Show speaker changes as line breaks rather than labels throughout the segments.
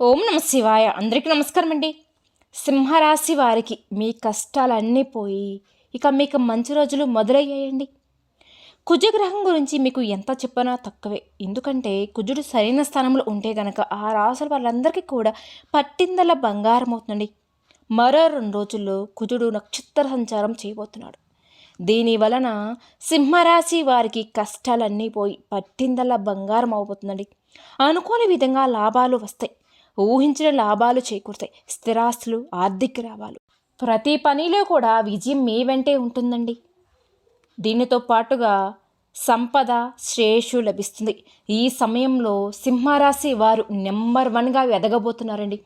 ఓం నమ శివాయ. అందరికీ నమస్కారం అండి సింహరాశి వారికి మీ కష్టాలన్నీ పోయి ఇక మీకు మంచి రోజులు మొదలయ్యాయండి. కుజగ్రహం గురించి మీకు ఎంత చెప్పినా తక్కువే. ఎందుకంటే కుజుడు సరైన స్థానంలో ఉంటే గనక ఆ రాసుల వాళ్ళందరికీ కూడా పట్టిందల బంగారం అవుతుందండి. మరో రెండు రోజుల్లో కుజుడు నక్షత్ర సంచారం చేయబోతున్నాడు. దీని వలన సింహరాశి వారికి కష్టాలన్నీ పోయి పట్టిందల్లా బంగారం అవబోతుందండి. అనుకోని విధంగా లాభాలు వస్తాయి. ఊహించిన లాభాలు చేకూరుతాయి. స్థిరాస్తులు ఆర్థిక లాభాలు. ప్రతి పనిలో కూడా విజయం మీ వెంటే ఉంటుందండి. దీనితో పాటుగా సంపద శ్రేషు లభిస్తుంది. ఈ సమయంలో సింహరాశి వారు నెంబర్ వన్గా ఎదగబోతున్నారండి.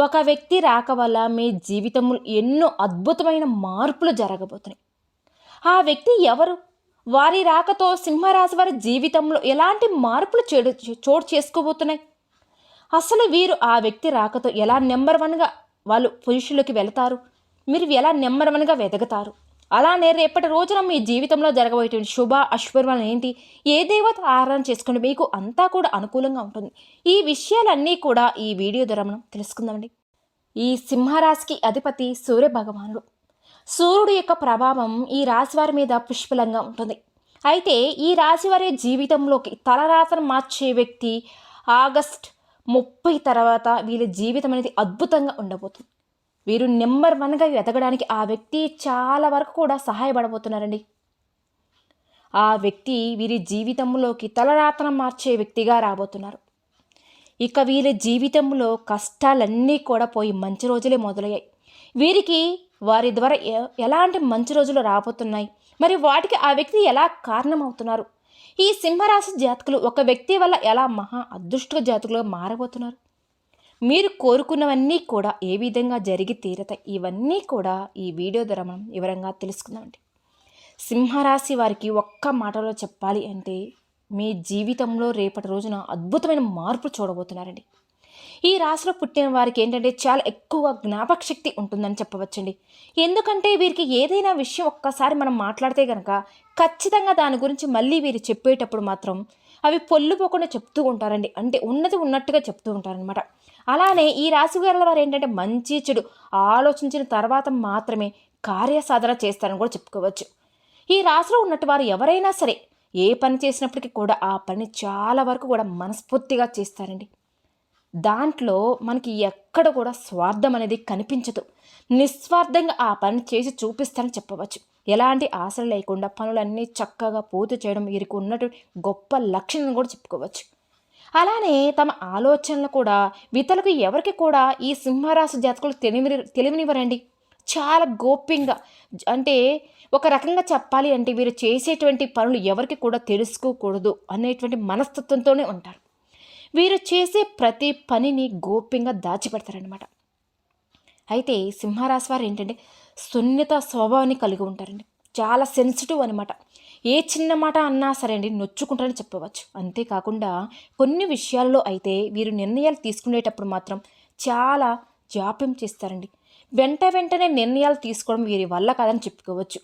ఒక వ్యక్తి రాక వల్ల మీ జీవితంలో ఎన్నో అద్భుతమైన మార్పులు జరగబోతున్నాయి. ఆ వ్యక్తి ఎవరు? వారి రాకతో సింహరాశి వారి జీవితంలో ఎలాంటి మార్పులు చోటు చేసుకోబోతున్నాయి? అసలు వీరు ఆ వ్యక్తి రాకతో ఎలా నెంబర్ వన్గా వాళ్ళు పొజిషన్లోకి వెళతారు? మీరు ఎలా నెంబర్ వన్గా వెదగతారు? అలానే రేపటి రోజున మీ జీవితంలో జరగబోయేటువంటి శుభ అశుభర్వాలు ఏంటి? ఏ దేవత ఆరాధన చేసుకుంటే మీకు అంతా కూడా అనుకూలంగా ఉంటుంది? ఈ విషయాలన్నీ కూడా ఈ వీడియో ద్వారా మనం తెలుసుకుందామండి. ఈ సింహరాశికి అధిపతి సూర్య భగవానుడు. సూర్యుడు యొక్క ప్రభావం ఈ రాశి వారి మీద పుష్కలంగా ఉంటుంది. అయితే ఈ రాశి వారి జీవితంలోకి తలరాతను మార్చే వ్యక్తి ఆగస్ట్ ముప్పై తర్వాత వీళ్ళ జీవితం అనేది అద్భుతంగా ఉండబోతుంది. వీరు నెంబర్ వన్గా ఎదగడానికి ఆ వ్యక్తి చాలా వరకు కూడా సహాయపడబోతున్నారండి. ఆ వ్యక్తి వీరి జీవితంలోకి తలరాతన మార్చే వ్యక్తిగా రాబోతున్నారు. ఇక వీరి జీవితంలో కష్టాలన్నీ కూడా పోయి మంచి రోజులే మొదలయ్యాయి. వీరికి వారి ద్వారా ఎ- ఎలాంటి మంచి రోజులు రాబోతున్నాయి? మరి వాటికి ఆ వ్యక్తి ఎలా కారణమవుతున్నారు? ఈ సింహరాశి జాతకులు ఒక వ్యక్తి వల్ల ఎలా మహా అదృష్ట జాతకులుగా మారబోతున్నారు? మీరు కోరుకున్నవన్నీ కూడా ఏ విధంగా జరిగి తీరతాయి? ఇవన్నీ కూడా ఈ వీడియో ద్వారా మనం వివరంగా తెలుసుకుందామండి. సింహరాశి వారికి ఒక్క మాటలో చెప్పాలి అంటే మీ జీవితంలో రేపటి రోజున అద్భుతమైన మార్పులు చూడబోతున్నారండి. ఈ రాశిలో పుట్టిన వారికి ఏంటంటే చాలా ఎక్కువ జ్ఞాపక శక్తి ఉంటుందని చెప్పవచ్చండి. ఎందుకంటే వీరికి ఏదైనా విషయం ఒక్కసారి మనం మాట్లాడితే కనుక ఖచ్చితంగా దాని గురించి మళ్ళీ వీరు చెప్పేటప్పుడు మాత్రం అవి పొల్లుపోకుండా చెప్తూ ఉంటారండి. అంటే ఉన్నది ఉన్నట్టుగా చెప్తూ ఉంటారనమాట అలానే ఈ రాశి గారుల వారు ఏంటంటే మంచి చెడు ఆలోచించిన తర్వాత మాత్రమే కార్యసాధన చేస్తారని కూడా చెప్పుకోవచ్చు. ఈ రాశిలో ఉన్నట్టు వారు ఎవరైనా సరే ఏ పని చేసినప్పటికీ కూడా ఆ పని చాలా వరకు కూడా మనస్ఫూర్తిగా చేస్తారండి. దాంట్లో మనకి ఎక్కడ కూడా స్వార్థం అనేది కనిపించదు. నిస్వార్థంగా ఆ పని చేసి చూపిస్తారని చెప్పవచ్చు. ఎలాంటి ఆశలు లేకుండా పనులన్నీ చక్కగా పూర్తి చేయడం వీరికి ఉన్నటువంటి గొప్ప లక్షణం కూడా చెప్పుకోవచ్చు. అలానే తమ ఆలోచనలు కూడా ఇతరులకు ఎవరికి కూడా ఈ సింహరాశి జాతకులు తెలివి తెలివినివ్వరండి. చాలా గోప్యంగా అంటే ఒక రకంగా చెప్పాలి అంటే వీరు చేసేటువంటి పనులు ఎవరికి కూడా తెలుసుకోకూడదు అనేటువంటి మనస్తత్వంతోనే ఉంటారు. వీరు చేసే ప్రతి పనిని గోప్యంగా దాచిపెడతారనమాట అయితే సింహరాశి వారు ఏంటంటే సున్నిత స్వభావాన్ని కలిగి ఉంటారండి. చాలా సెన్సిటివ్ అనమాట ఏ చిన్న మాట అన్నా సరే అండి నొచ్చుకుంటారని చెప్పవచ్చు. అంతేకాకుండా కొన్ని విషయాల్లో అయితే వీరు నిర్ణయాలు తీసుకునేటప్పుడు మాత్రం చాలా జాప్యం చేస్తారండి. వెంట వెంటనే నిర్ణయాలు తీసుకోవడం వీరి వల్ల కాదని చెప్పుకోవచ్చు.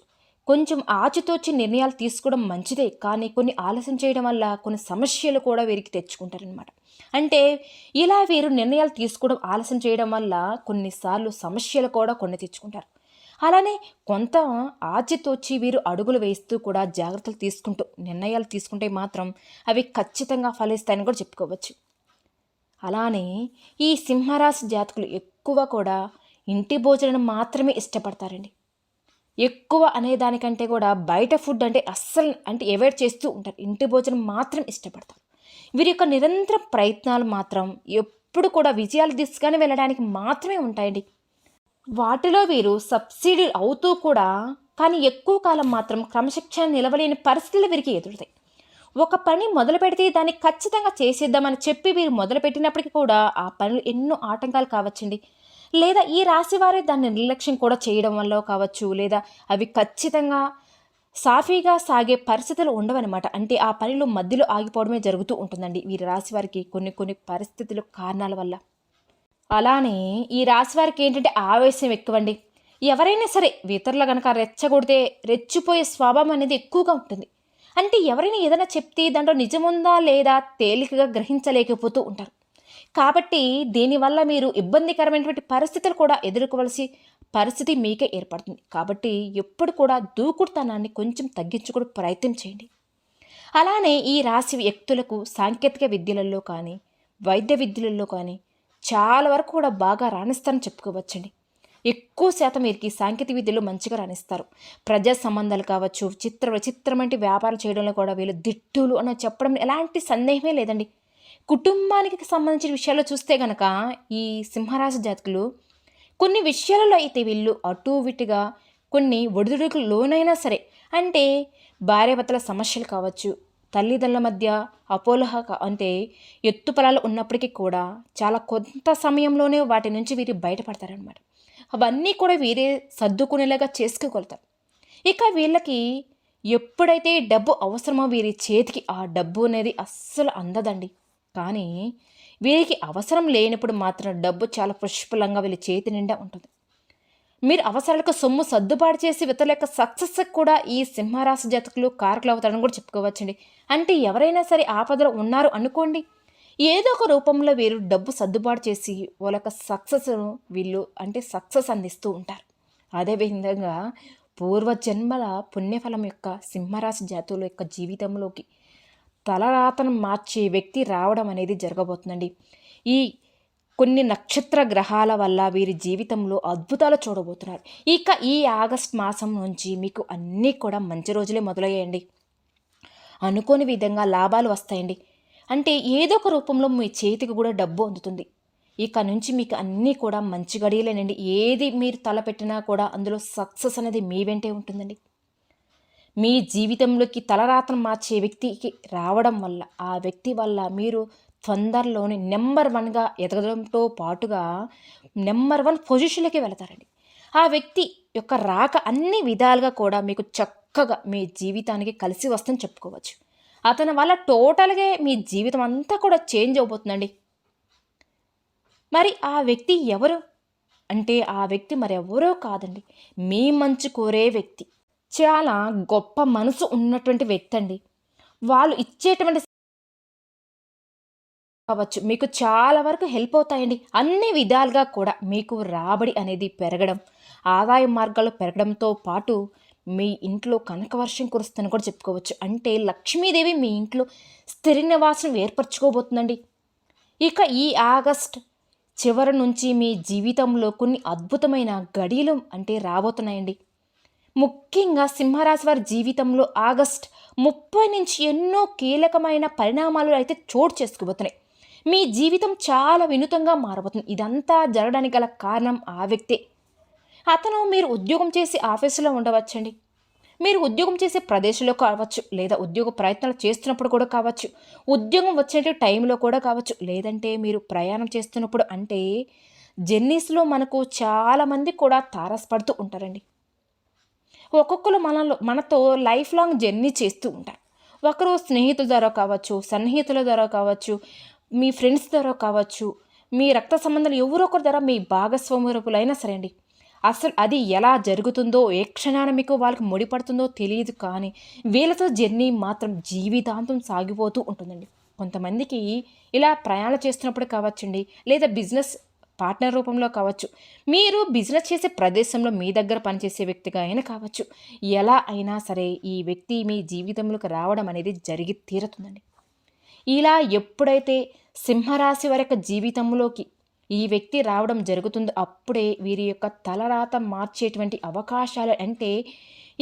కొంచెం ఆచితోచి నిర్ణయాలు తీసుకోవడం మంచిదే కానీ కొన్ని ఆలస్యం చేయడం వల్ల కొన్ని సమస్యలు కూడా వీరికి తెచ్చుకుంటారనమాట అంటే ఇలా వీరు నిర్ణయాలు తీసుకోవడం ఆలస్యం చేయడం వల్ల కొన్నిసార్లు సమస్యలు కూడా కొన్ని తెచ్చుకుంటారు. అలానే కొంత ఆచితోచి వీరు అడుగులు వేస్తూ కూడా జాగ్రత్తలు తీసుకుంటూ నిర్ణయాలు తీసుకుంటే మాత్రం అవి ఖచ్చితంగా ఫలిస్తాయని కూడా చెప్పుకోవచ్చు. అలానే ఈ సింహరాశి జాతకులు ఎక్కువ కూడా ఇంటి భోజనం మాత్రమే ఇష్టపడతారండి. ఎక్కువ అనే దానికంటే కూడా బయట ఫుడ్ అంటే అస్సలు అంటే అవాయిడ్ చేస్తూ ఉంటారు. ఇంటి భోజనం మాత్రం ఇష్టపడతారు. వీరి యొక్క నిరంతర ప్రయత్నాలు మాత్రం ఎప్పుడు కూడా విజయాలు దిశగానే వెళ్ళడానికి మాత్రమే ఉంటాయండి. వాటిలో వీరు సబ్సిడీ అవుతూ కూడా కానీ ఎక్కువ కాలం మాత్రం క్రమశిక్షణ నిలవలేని పరిస్థితులు వీరికి ఎదురుతాయి. ఒక పని మొదలు పెడితే దాన్ని ఖచ్చితంగా చేసేద్దామని చెప్పి వీరు మొదలు పెట్టినప్పటికీ కూడా ఆ పనులు ఎన్నో ఆటంకాలు కావచ్చండి. లేదా ఈ రాశి వారే దాన్ని నిర్లక్ష్యం కూడా చేయడం వల్ల కావచ్చు లేదా అవి ఖచ్చితంగా సాఫీగా సాగే పరిస్థితులు ఉండవన్నమాట. అంటే ఆ పనిలో మధ్యలో ఆగిపోవడమే జరుగుతూ ఉంటుందండి వీరి రాశి వారికి కొన్ని కొన్ని పరిస్థితులు కారణాల వల్ల. అలానే ఈ రాశి వారికి ఏంటంటే ఆవేశం ఎక్కువండి. ఎవరైనా సరే ఇతరులు కనుక రెచ్చగొడితే రెచ్చిపోయే స్వభావం అనేది ఎక్కువగా ఉంటుంది. అంటే ఎవరైనా ఏదైనా చెప్తే దాంట్లో నిజముందా లేదా తేలికగా గ్రహించలేకపోతూ ఉంటారు. కాబట్టి దీనివల్ల మీరు ఇబ్బందికరమైనటువంటి పరిస్థితులు కూడా ఎదుర్కోవలసి పరిస్థితి మీకే ఏర్పడుతుంది. కాబట్టి ఎప్పుడు కూడా దూకుడుతనాన్ని కొంచెం తగ్గించుకునే ప్రయత్నం చేయండి. అలానే ఈ రాశి వ్యక్తులకు సాంకేతిక విద్యలలో కానీ వైద్య విద్యలలో కానీ చాలా వరకు కూడా బాగా రాణిస్తారని చెప్పుకోవచ్చండి. ఎక్కువ శాతం వీరికి సాంకేతిక విద్యలో మంచిగా రాణిస్తారు. ప్రజా సంబంధాలు కావచ్చు చిత్ర విచిత్రం వంటి వ్యాపారం చేయడంలో కూడా వీళ్ళు దిట్టులు అని చెప్పడం ఎలాంటి సందేహమే లేదండి. కుటుంబానికి సంబంధించిన విషయాల్లో చూస్తే గనక ఈ సింహరాశి జాతకులు కొన్ని విషయాలలో అయితే వీళ్ళు అటు ఇటుగా కొన్ని ఒడిదుడుకు లోనైనా సరే అంటే భార్యాభర్తల సమస్యలు కావచ్చు తల్లిదండ్రుల మధ్య అపోలహ అంటే ఎత్తుపలాలు ఉన్నప్పటికీ కూడా చాలా కొంత సమయంలోనే వాటి నుంచి వీరు బయటపడతారనమాట అవన్నీ కూడా వీరే సర్దుకునేలాగా చేసుకోగలుగుతారు. ఇక వీళ్ళకి ఎప్పుడైతే డబ్బు అవసరమో వీరి చేతికి ఆ డబ్బు అనేది అస్సలు అందదండి. కానీ వీరికి అవసరం లేనప్పుడు మాత్రం డబ్బు చాలా పుష్పలంగా వీళ్ళ చేతి నిండా ఉంటుంది. మీరు అవసరాలకు సొమ్ము సర్దుబాటు చేసి ఇతరుల సక్సెస్ కూడా ఈ సింహరాశి జాతకులు కారకులు అవుతారని కూడా చెప్పుకోవచ్చండి. అంటే ఎవరైనా సరే ఆపదలో ఉన్నారు అనుకోండి ఏదో ఒక రూపంలో వీరు డబ్బు సర్దుబాటు చేసి వాళ్ళ యొక్క సక్సెస్ను వీళ్ళు అంటే సక్సెస్ అందిస్తూ ఉంటారు. అదేవిధంగా పూర్వజన్మల పుణ్యఫలం యొక్క సింహరాశి జాతుల యొక్క జీవితంలోకి తలరాతను మార్చే వ్యక్తి రావడం అనేది జరగబోతుందండి. ఈ కొన్ని నక్షత్ర గ్రహాల వల్ల వీరి జీవితంలో అద్భుతాలు చూడబోతున్నారు. ఇక ఈ ఆగస్ట్ మాసం నుంచి మీకు అన్నీ కూడా మంచి రోజులే మొదలయ్యాయండి. అనుకోని విధంగా లాభాలు వస్తాయండి. అంటే ఏదో ఒక రూపంలో మీ చేతికి కూడా డబ్బు అందుతుంది. ఇక నుంచి మీకు అన్నీ కూడా మంచి గడియలేనండి. ఏది మీరు తలపెట్టినా కూడా అందులో సక్సెస్ అనేది మీ వెంటే ఉంటుందండి. మీ జీవితంలోకి తలరాతను మార్చే వ్యక్తికి రావడం వల్ల ఆ వ్యక్తి వల్ల మీరు తొందరలోనే నెంబర్ వన్గా ఎదగడంతో పాటుగా నెంబర్ వన్ పొజిషన్లోకి వెళతారండి. ఆ వ్యక్తి యొక్క రాక అన్ని విధాలుగా కూడా మీకు చక్కగా మీ జీవితానికి కలిసి వస్తుందని చెప్పుకోవచ్చు. అతని వల్ల టోటల్గా మీ జీవితం అంతా కూడా చేంజ్ అవబోతుందండి మరి ఆ వ్యక్తి ఎవరు? అంటే ఆ వ్యక్తి మరెవరో కాదండి. మీ మంచి కోరే వ్యక్తి. చాలా గొప్ప మనసు ఉన్నటువంటి వ్యక్తి అండి వాళ్ళు ఇచ్చేటువంటి కావచ్చు మీకు చాలా వరకు హెల్ప్ అవుతాయండి. అన్ని విధాలుగా కూడా మీకు రాబడి అనేది పెరగడం ఆదాయ మార్గాలు పెరగడంతో పాటు మీ ఇంట్లో కనకవర్షం కురుస్తుందని కూడా చెప్పుకోవచ్చు. అంటే లక్ష్మీదేవి మీ ఇంట్లో స్థిర నివాసం ఏర్పరచుకోబోతుందండి. ఇక ఈ ఆగస్ట్ చివరి నుంచి మీ జీవితంలో కొన్ని అద్భుతమైన గడియలు అంటే రాబోతున్నాయండి. ముఖ్యంగా సింహరాశి వారి జీవితంలో ఆగస్ట్ ముప్పై నుంచి ఎన్నో కీలకమైన పరిణామాలు అయితే చోటు చేసుకోబోతున్నాయి మీ జీవితం చాలా వినూతంగా మారబోతుంది. ఇదంతా జరగడానికి గల కారణం ఆ వ్యక్తే. అతను మీరు ఉద్యోగం చేసి ఆఫీసులో ఉండవచ్చండి. మీరు ఉద్యోగం చేసే ప్రదేశంలో కావచ్చు లేదా ఉద్యోగ ప్రయత్నాలు చేస్తున్నప్పుడు కూడా కావచ్చు ఉద్యోగం వచ్చే టైంలో కూడా కావచ్చు లేదంటే మీరు ప్రయాణం చేస్తున్నప్పుడు అంటే జర్నీస్లో మనకు చాలామంది కూడా తారసపడుతూ ఉంటారండి. ఒక్కొక్కరు మనలో మనతో లైఫ్ లాంగ్ జర్నీ చేస్తూ ఉంటారు. ఒకరు స్నేహితుల ద్వారా కావచ్చు సన్నిహితుల ద్వారా కావచ్చు మీ ఫ్రెండ్స్ ద్వారా కావచ్చు మీ రక్త సంబంధాలు ఎవరో ఒకరి ద్వారా మీ భాగస్వామ్యులైనా సరే అండి. అసలు అది ఎలా జరుగుతుందో ఏ క్షణాన మీకు వాళ్ళకి ముడిపడుతుందో తెలియదు కానీ వీళ్ళతో జర్నీ మాత్రం జీవితాంతం సాగిపోతూ ఉంటుందండి. కొంతమందికి ఇలా ప్రయాణం చేస్తున్నప్పుడు కావచ్చండి లేదా బిజినెస్ పార్ట్నర్ రూపంలో కావచ్చు. మీరు బిజినెస్ చేసే ప్రదేశంలో మీ దగ్గర పనిచేసే వ్యక్తిగా అయినా కావచ్చు. ఎలా అయినా సరే ఈ వ్యక్తి మీ జీవితంలోకి రావడం అనేది జరిగి తీరుతుందండి. ఇలా ఎప్పుడైతే సింహరాశి వరకు జీవితంలోకి ఈ వ్యక్తి రావడం జరుగుతుందో అప్పుడే వీరి యొక్క తలరాత మార్చేటువంటి అవకాశాలు అంటే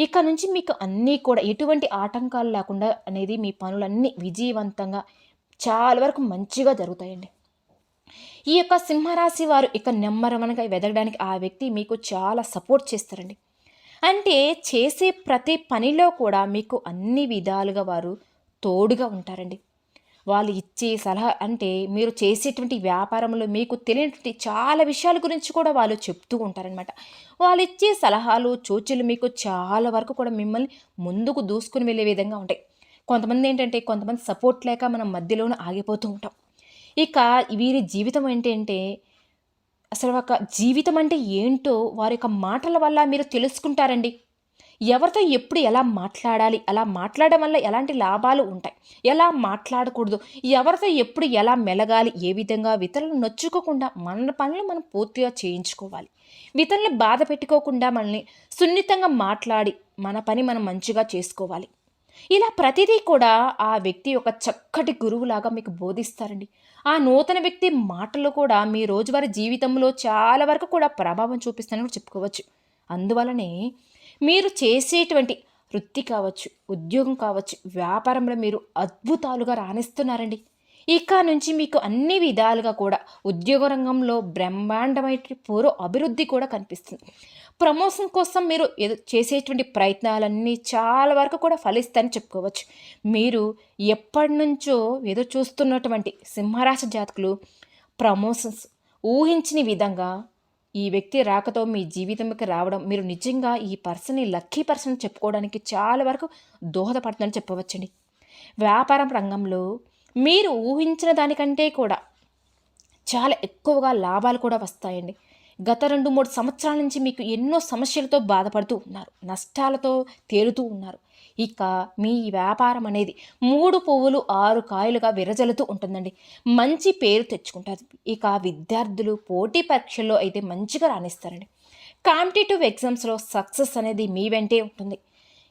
ఇక నుంచి మీకు అన్నీ కూడా ఎటువంటి ఆటంకాలు లేకుండా అనేది మీ పనులన్నీ విజయవంతంగా చాలా వరకు మంచిగా జరుగుతాయండి. ఈ యొక్క సింహరాశి వారు ఇక నెమ్మరమనగా వెదగడానికి ఆ వ్యక్తి మీకు చాలా సపోర్ట్ చేస్తారండి. అంటే చేసే ప్రతి పనిలో కూడా మీకు అన్ని విధాలుగా వారు తోడుగా ఉంటారండి. వాళ్ళు ఇచ్చే సలహా అంటే మీరు చేసేటువంటి వ్యాపారంలో మీకు తెలియనటువంటి చాలా విషయాల గురించి కూడా వాళ్ళు చెప్తూ ఉంటారనమాట వాళ్ళు ఇచ్చే సలహాలు సూచనలు మీకు చాలా వరకు కూడా మిమ్మల్ని ముందుకు దూసుకుని వెళ్ళే విధంగా ఉంటాయి. కొంతమంది ఏంటంటే కొంతమంది సపోర్ట్ లేక మనం మధ్యలోనే ఆగిపోతూ ఉంటాం. ఇక వీరి జీవితం ఏంటంటే అసలు ఒక జీవితం అంటే ఏంటో వారి యొక్క మాటల వల్ల మీరు తెలుసుకుంటారండి. ఎవరితో ఎప్పుడు ఎలా మాట్లాడాలి అలా మాట్లాడడం వల్ల ఎలాంటి లాభాలు ఉంటాయి ఎలా మాట్లాడకూడదు ఎవరితో ఎప్పుడు ఎలా మెలగాలి ఏ విధంగా ఇతరులను నొచ్చుకోకుండా మన పనులు మనం పూర్తిగా చేయించుకోవాలి. ఇతరులను బాధ పెట్టుకోకుండా మనల్ని సున్నితంగా మాట్లాడి మన పని మనం మంచిగా చేసుకోవాలి. ఇలా ప్రతిదీ కూడా ఆ వ్యక్తి ఒక చక్కటి గురువులాగా మీకు బోధిస్తారండి. ఆ నూతన వ్యక్తి మాటలు కూడా మీ రోజువారీ జీవితంలో చాలా వరకు కూడా ప్రభావం చూపిస్తానని కూడా చెప్పుకోవచ్చు. అందువలనే మీరు చేసేటువంటి వృత్తి కావచ్చు ఉద్యోగం కావచ్చు వ్యాపారంలో మీరు అద్భుతాలుగా రాణిస్తున్నారండి. ఇక నుంచి మీకు అన్ని విధాలుగా కూడా ఉద్యోగ రంగంలో బ్రహ్మాండమైన పూర్వ అభివృద్ధి కూడా కనిపిస్తుంది. ప్రమోషన్ కోసం మీరు చేసేటువంటి ప్రయత్నాలన్నీ చాలా వరకు కూడా ఫలిస్తాయని చెప్పుకోవచ్చు. మీరు ఎప్పటి నుంచో ఎదురు చూస్తున్నటువంటి సింహరాశి జాతకులు ప్రమోషన్స్ ఊహించిన విధంగా ఈ వ్యక్తి రాకతో మీ జీవితంలోకి రావడం మీరు నిజంగా ఈ పర్సన్ని లక్కీ పర్సన్ చెప్పుకోవడానికి చాలా వరకు దోహదపడుతుందని చెప్పవచ్చండి. వ్యాపారం రంగంలో మీరు ఊహించిన దానికంటే కూడా చాలా ఎక్కువగా లాభాలు కూడా వస్తాయండి. గత రెండు మూడు సంవత్సరాల నుంచి మీకు ఎన్నో సమస్యలతో బాధపడుతూ ఉన్నారు. నష్టాలతో తేలుతూ ఉన్నారు. ఇక మీ వ్యాపారం అనేది మూడు పువ్వులు ఆరు కాయలుగా విరజలుతూ ఉంటుందండి. మంచి పేరు తెచ్చుకుంటారు. ఇక విద్యార్థులు పోటీ పరీక్షల్లో అయితే మంచిగా రాణిస్తారండి. కాంపిటేటివ్ ఎగ్జామ్స్లో సక్సెస్ అనేది మీ వెంటే ఉంటుంది.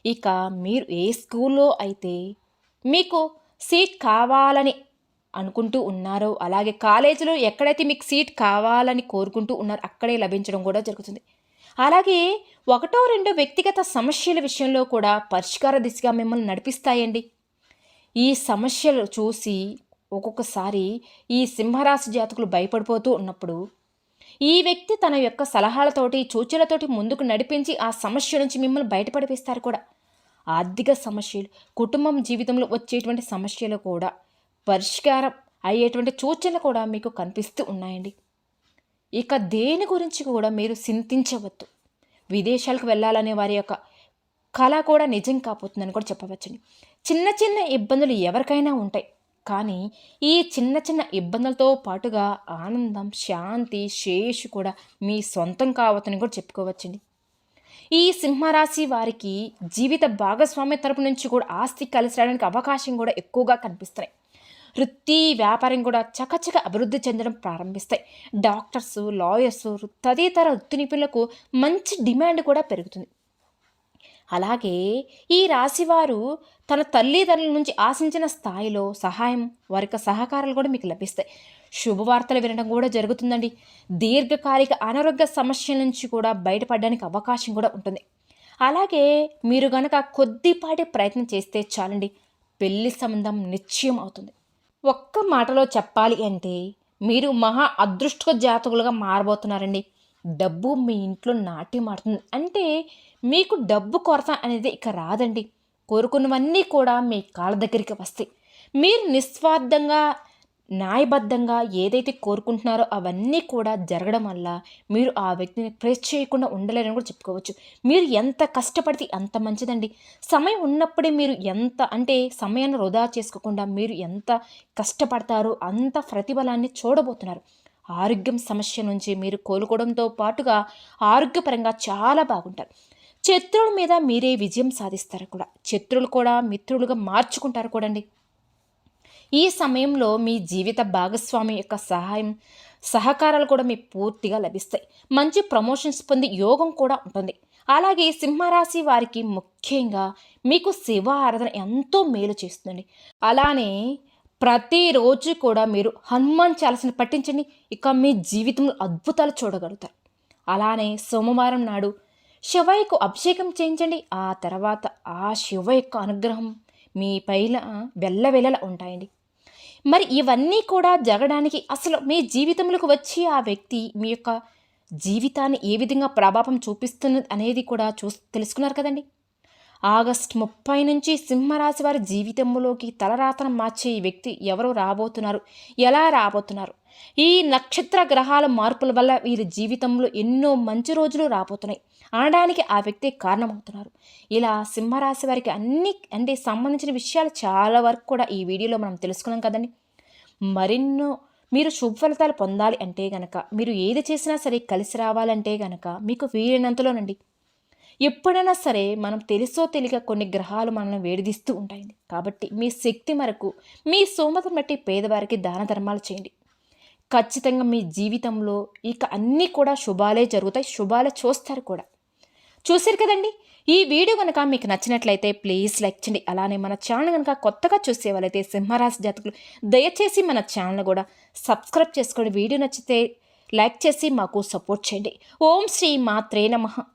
ఇక మీరు ఏ స్కూల్లో అయితే మీకు సీట్ కావాలని అనుకుంటూ ఉన్నారో అలాగే కాలేజీలో ఎక్కడైతే మీకు సీట్ కావాలని కోరుకుంటూ ఉన్నారో అక్కడే లభించడం కూడా జరుగుతుంది. అలాగే ఒకటో రెండో వ్యక్తిగత సమస్యల విషయంలో కూడా పరిష్కార దిశగా మిమ్మల్ని నడిపిస్తాయండి. ఈ సమస్యలు చూసి ఒక్కొక్కసారి ఈ సింహరాశి జాతకులు భయపడిపోతూ ఉన్నప్పుడు ఈ వ్యక్తి తన యొక్క సలహాలతోటి సూచనలతోటి ముందుకు నడిపించి ఆ సమస్య నుంచి మిమ్మల్ని బయటపడిపిస్తారు కూడా. ఆర్థిక సమస్యలు కుటుంబం జీవితంలో వచ్చేటువంటి సమస్యలు కూడా పరిష్కారం అయ్యేటువంటి సూచనలు కూడా మీకు కనిపిస్తూ ఉన్నాయండి. ఇక దేని గురించి కూడా మీరు చింతించవద్దు. విదేశాలకు వెళ్ళాలనే వారి యొక్క కళ కూడా నిజం కాపోతుందని కూడా చెప్పవచ్చండి. చిన్న చిన్న ఇబ్బందులు ఎవరికైనా ఉంటాయి. కానీ ఈ చిన్న చిన్న ఇబ్బందులతో పాటుగా ఆనందం శాంతి శేషు కూడా మీ సొంతం కావచ్చని కూడా చెప్పుకోవచ్చండి. ఈ సింహరాశి వారికి జీవిత భాగస్వామ్య తరపు నుంచి కూడా ఆస్తి కలిసి రావడానికి అవకాశం కూడా ఎక్కువగా కనిపిస్తున్నాయి. వృత్తి వ్యాపారం కూడా చకచక అభివృద్ధి చెందడం ప్రారంభిస్తాయి. డాక్టర్స్ లాయర్స్ తదితర వృత్తి నిపుణులకు మంచి డిమాండ్ కూడా పెరుగుతుంది. అలాగే ఈ రాశివారు తన తల్లిదండ్రుల నుంచి ఆశించిన స్థాయిలో సహాయం వారి సహకారాలు కూడా మీకు లభిస్తాయి. శుభవార్తలు వినడం కూడా జరుగుతుందండి. దీర్ఘకాలిక అనారోగ్య సమస్యల నుంచి కూడా బయటపడడానికి అవకాశం కూడా ఉంటుంది. అలాగే మీరు గనక కొద్దిపాటి ప్రయత్నం చేస్తే చాలండి పెళ్ళి సంబంధం నిశ్చయం అవుతుంది. ఒక్క మాటలో చెప్పాలి అంటే మీరు మహా అదృష్ట జాతకులుగా మారబోతున్నారండి. డబ్బు మీ ఇంట్లో నాటి మారుతుంది. అంటే మీకు డబ్బు కొరత అనేది ఇక రాదండి. కోరుకున్నవన్నీ కూడా మీ కాళ్ళ దగ్గరికి వస్తాయి. మీరు నిస్వార్థంగా న్యాయబద్ధంగా ఏదైతే కోరుకుంటున్నారో అవన్నీ కూడా జరగడం వల్ల మీరు ఆ వ్యక్తిని ప్రెస్ చేయకుండా ఉండలేరని కూడా చెప్పుకోవచ్చు. మీరు ఎంత కష్టపడితే అంత మంచిదండి. సమయం ఉన్నప్పుడే మీరు ఎంత అంటే సమయాన్ని వృధా చేసుకోకుండా మీరు ఎంత కష్టపడతారో అంత ప్రతిఫలాన్ని చూడబోతున్నారు. ఆరోగ్యం సమస్య నుంచి మీరు కోలుకోవడంతో పాటుగా ఆరోగ్యపరంగా చాలా బాగుంటారు. శత్రువుల మీద మీరే విజయం సాధిస్తారు కూడా. శత్రువులు కూడా మిత్రులుగా మార్చుకుంటారు కూడండి. ఈ సమయంలో మీ జీవిత భాగస్వామి యొక్క సహాయం సహకారాలు కూడా మీకు పూర్తిగా లభిస్తాయి. మంచి ప్రమోషన్స్ పొంది యోగం కూడా ఉంటుంది. అలాగే సింహరాశి వారికి ముఖ్యంగా మీకు శివ ఆరాధన ఎంతో మేలు చేస్తుంది అలానే ప్రతిరోజు కూడా మీరు హనుమాన్ చాలసిన పట్టించండి ఇక మీ జీవితంలో అద్భుతాలు చూడగలుగుతారు. అలానే సోమవారం నాడు శివయ్యకు అభిషేకం చేయించండి. ఆ తర్వాత ఆ శివ యొక్క అనుగ్రహం మీ పైన వెళ్ళవెళ్ళలా ఉంటాయండి. మరి ఇవన్నీ కూడా జరగడానికి అసలు మీ జీవితంలోకి వచ్చి ఆ వ్యక్తి మీ యొక్క జీవితాన్ని ఏ విధంగా ప్రభావం చూపిస్తున్నది అనేది కూడా చూ తెలుసుకున్నారు కదండి. ఆగస్ట్ ముప్పై నుంచి సింహరాశి వారి జీవితంలోకి తలరాతనం మార్చే ఈ వ్యక్తి ఎవరు రాబోతున్నారు? ఎలా రాబోతున్నారు? ఈ నక్షత్ర గ్రహాల మార్పుల వల్ల వీరి జీవితంలో ఎన్నో మంచి రోజులు రాబోతున్నాయి. అనడానికి ఆ వ్యక్తి కారణమవుతున్నారు. ఇలా సింహరాశి వారికి అన్ని అంటే సంబంధించిన విషయాలు చాలా వరకు కూడా ఈ వీడియోలో మనం తెలుసుకున్నాం కదండి. మరెన్నో మీరు శుభఫలితాలు పొందాలి అంటే గనక మీరు ఏది చేసినా సరే కలిసి రావాలంటే గనక మీకు వీలైనంతలోనండి ఎప్పుడైనా సరే మనం తెలుసో తెలియక కొన్ని గ్రహాలు మనల్ని వేడిదిస్తూ ఉంటాయి కాబట్టి మీ శక్తి మేరకు మీ సోమతం బట్టి పేదవారికి దాన ధర్మాలు చేయండి. ఖచ్చితంగా మీ జీవితంలో ఇక అన్నీ కూడా శుభాలే జరుగుతాయి. శుభాలే చూస్తారు కూడా. చూశారు కదండి? ఈ వీడియో కనుక మీకు నచ్చినట్లయితే ప్లీజ్ లైక్ చేయండి. అలానే మన ఛానల్ కనుక కొత్తగా చూసే వాళ్ళైతే సింహరాశి జాతకులు దయచేసి మన ఛానల్ కూడా సబ్స్క్రైబ్ చేసుకోండి వీడియో నచ్చితే లైక్ చేసి మాకు సపోర్ట్ చేయండి. ఓం శ్రీ మాత్రే నమః.